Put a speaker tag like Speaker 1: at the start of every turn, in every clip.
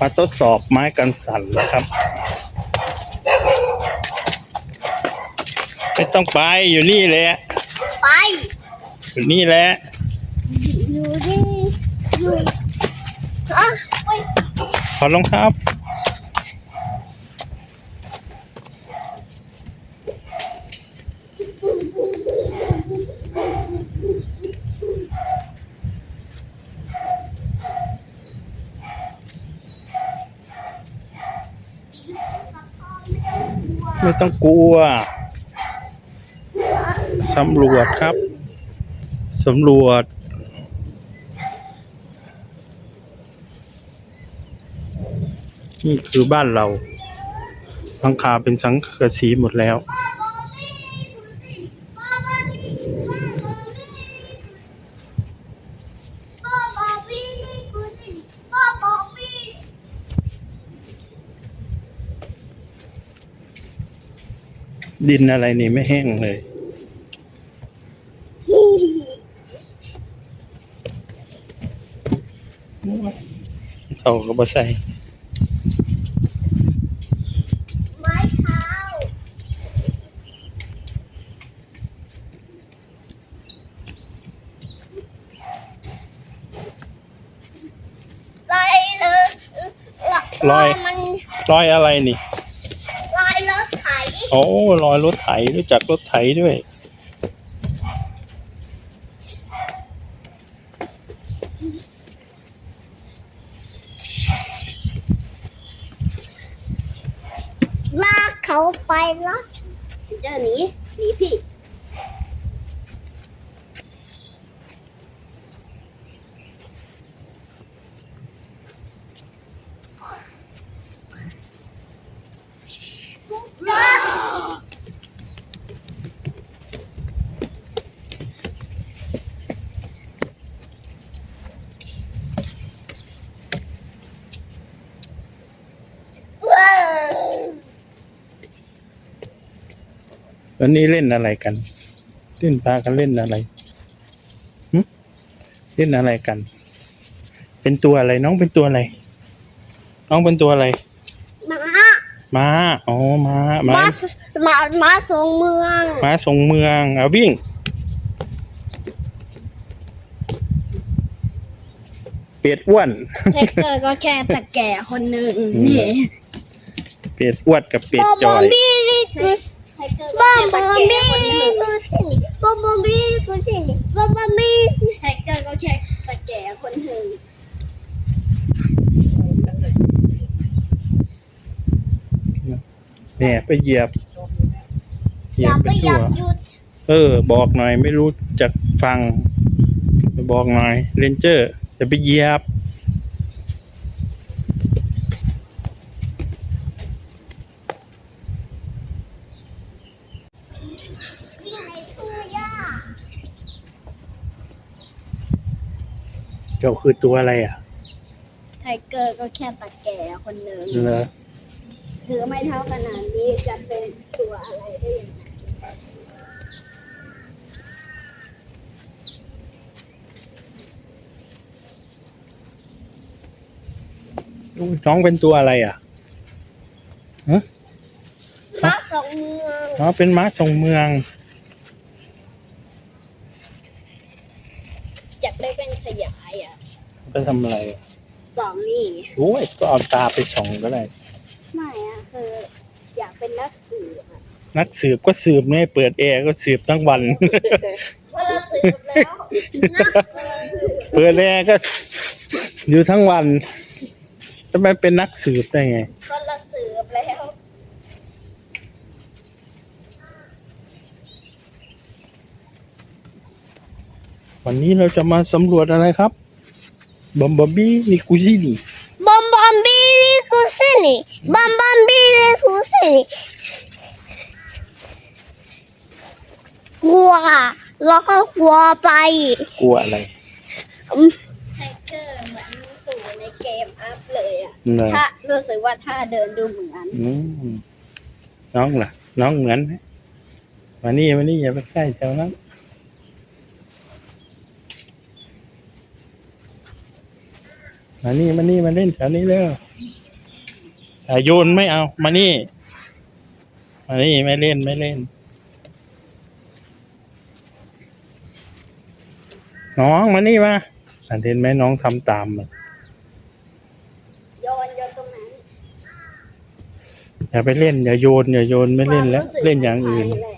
Speaker 1: มาทดสอบไม้กันสั่นนะครับ ไม่ต้องไปอยู่นี่แหละ
Speaker 2: ไป
Speaker 1: อยู่นี่แหละ
Speaker 2: อยู่ที่อยู่อะโอ้ย
Speaker 1: ขอรองเท้า ไม่ต้องกลัวสำรวจครับสำรวจนี่คือบ้านเราหลังคาเป็นสังกะสีหมดแล้ว
Speaker 2: พ่อบอกพี่นี่กูสิพ่อบอกพี่
Speaker 1: ดินอะไรนี่ไม่แห้งเลย เท่าก็บ่ใส่
Speaker 2: ไม้เท้าลายเลย
Speaker 1: รอย
Speaker 2: มัน
Speaker 1: รอยอะไรนี่
Speaker 2: ลายรถไถ
Speaker 1: โอ้รอยรถไถรู้จักรถไถด้วย
Speaker 2: ลากเขาไปละเจอหนีหนีพี่ ว้าว
Speaker 1: วันนี้เล่นอะไรกัน เล่นพากันเล่นอะไรหึเล่นอะไรกัน เป็นตัวอะไรน้องเป็นตัวอะไร น้องเป็นตัวอะไร
Speaker 2: ม้า
Speaker 1: ม้าอ๋อม้าม้า
Speaker 2: ม้าม้าม้าทรงเมือง
Speaker 1: ม้าทรงเมืองเอาวิ่งเป็ดอ้วน
Speaker 3: เทคเกอร์ก็แค่ตะแก่คนหนึ่งนี่
Speaker 1: เป็ดอ้วนกับเป็ด
Speaker 2: บอ
Speaker 1: จ
Speaker 2: บอ
Speaker 1: อ
Speaker 2: ม
Speaker 1: ย
Speaker 2: บี้นี่กู
Speaker 3: เทคเกอร์
Speaker 2: บอม
Speaker 3: แค่
Speaker 2: บ
Speaker 3: ตะ
Speaker 2: อม
Speaker 3: แก่
Speaker 2: บี้
Speaker 3: คนหนึ่ง
Speaker 2: กูสิบอมบอมบี้กูสิบอมบอมบี้
Speaker 3: เทคเกอร์ก็แค่ตะแก่คนหนึ่ง
Speaker 1: เนี่ยไปเหยียบ เหยียบ
Speaker 2: ไป
Speaker 1: ทั่
Speaker 2: ว
Speaker 1: เออ บอกหน่อยไม่รู้จักฟังไปบอกหน่อยเรนเจอร์จะไปเหยียบ
Speaker 2: วิ่งในทุ่งหญ้า
Speaker 1: เจ้าคือตัวอะไรอะ
Speaker 3: ไทเกอร์ก็แค่ตะแก่คนหนึ่ง
Speaker 1: เหรอ
Speaker 3: ถือไม่เท่าขนาดนี้จะเป็นตัวอะไรได้ยังไง
Speaker 1: อุ๊ยน้องเป็นตัวอะไรอะ
Speaker 2: ม้าทรงเมือง
Speaker 1: อ๋อเป็นม้าทรงเมือง
Speaker 3: จะได้เป็นขยายอะ
Speaker 1: ไปทำอะไรอะ
Speaker 3: สองนี่
Speaker 1: โอ้ยก็เอาตาไปส่องก็ได้
Speaker 3: ไม่อะคืออยากเป็นนักสืบอะ
Speaker 1: นักสืบก็สืบไม่เปิดแอร์ก็สืบทั้งวัน
Speaker 3: เวลาสืบแล้ว
Speaker 2: นักสืบ
Speaker 1: เปิดแอร์ก็ อยู่ทั้งวันจะไปเป็นนักสืบได้ไง
Speaker 3: เวลาสืบแล้ว
Speaker 1: วันนี้เราจะมาสำรวจอะไรครับ บอมบอบบี้นิกุซินี
Speaker 2: บอมบอมบี้นี่กูสินี่บอมบอมบี้นี่กูสินี่กลัวแล้วก็กลัวไป
Speaker 1: กลัวอะไร
Speaker 3: ไทเกอร์เหมือนตู่ในเกมอัพเลยอะ
Speaker 1: เนอะ
Speaker 3: ถ้ารู้สึกว่าถ้าเดินดูเหมือน
Speaker 1: อืมน้องล่ะ น้องเหมือนไหมมานี่มานี่อย่าไปใกล้แถวนั้นไหน มานี่มานี่มาเล่นแถวนี้เร็วอะโยนไม่เอา มานี่ มานี่ไม่เล่นไม่เล่น น้องมานี่มาอะเห็นไหมน้องทำตามมัน
Speaker 3: โยนโยนตรงนั้น
Speaker 1: อย่าไปเล่น อย่าโยนอย่าโยนไม่เล่นแล้ว
Speaker 3: ความรู้สึก
Speaker 1: เล่นอย่างอื่น
Speaker 3: ขงไทยแ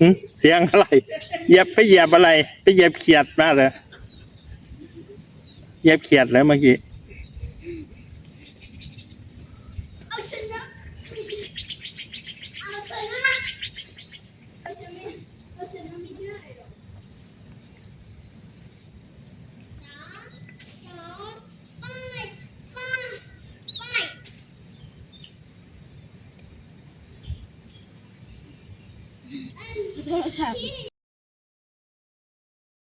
Speaker 1: หึเสียงอะไรเหยียบไปเหยียบอะไร ไปเหยียบเขียดมาเลยเหยียบเขียดแล้วเมื่อกี้
Speaker 3: 我踢